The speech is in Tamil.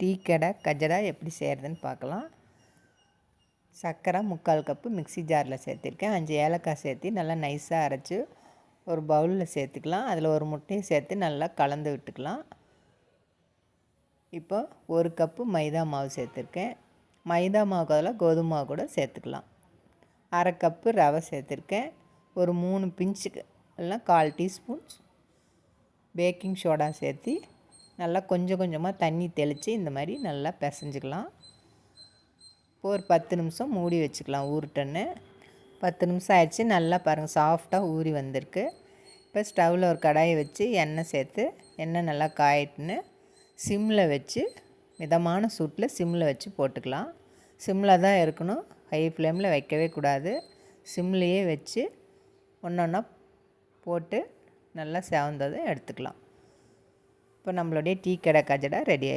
டீ கடை கஜடா எப்படி செய்கிறதுன்னு பார்க்கலாம். சர்க்கரை முக்கால் கப்பு மிக்ஸி ஜாரில் சேர்த்துருக்கேன். அஞ்சு ஏலக்காய் சேர்த்து நல்லா நைஸாக அரைச்சி ஒரு பவுலில் சேர்த்துக்கலாம். அதில் ஒரு முட்டையை சேர்த்து நல்லா கலந்து விட்டுக்கலாம். இப்போ ஒரு கப்பு மைதா மாவு சேர்த்துருக்கேன். மைதா மாவுக்கு அதில் கோதுமை மாவு கூட சேர்த்துக்கலாம். அரை கப்பு ரவை சேர்த்துருக்கேன். ஒரு மூணு பிஞ்சுக்கு எல்லாம் கால் டீஸ்பூன் பேக்கிங் சோடா சேர்த்து நல்லா கொஞ்சம் கொஞ்சமாக தண்ணி தெளித்து இந்த மாதிரி நல்லா பிசைஞ்சிக்கலாம். இப்போ ஒரு பத்து நிமிஷம் மூடி வச்சுக்கலாம் ஊருட்டன்னு. பத்து நிமிஷம் ஆயிடுச்சு நல்லா பாருங்கள் சாஃப்டாக ஊறி வந்திருக்கு. இப்போ ஸ்டவ்வில் ஒரு கடாயை வச்சு எண்ணெய் சேர்த்து எண்ணெய் நல்லா காயிட்டுன்னு சிம்மில் வச்சு மிதமான சூட்டில் சிம்மில் வச்சு போட்டுக்கலாம். சிம்மில் தான் இருக்கணும் ஹை ஃப்ளேமில் வைக்கவே கூடாது. சிம்லேயே வச்சு ஒன்று ஒன்றா போட்டு நல்லா சேவந்ததை எடுத்துக்கலாம். இப்போ நம்மளுடைய டீ கடை கஜடா ரெடி ஆகி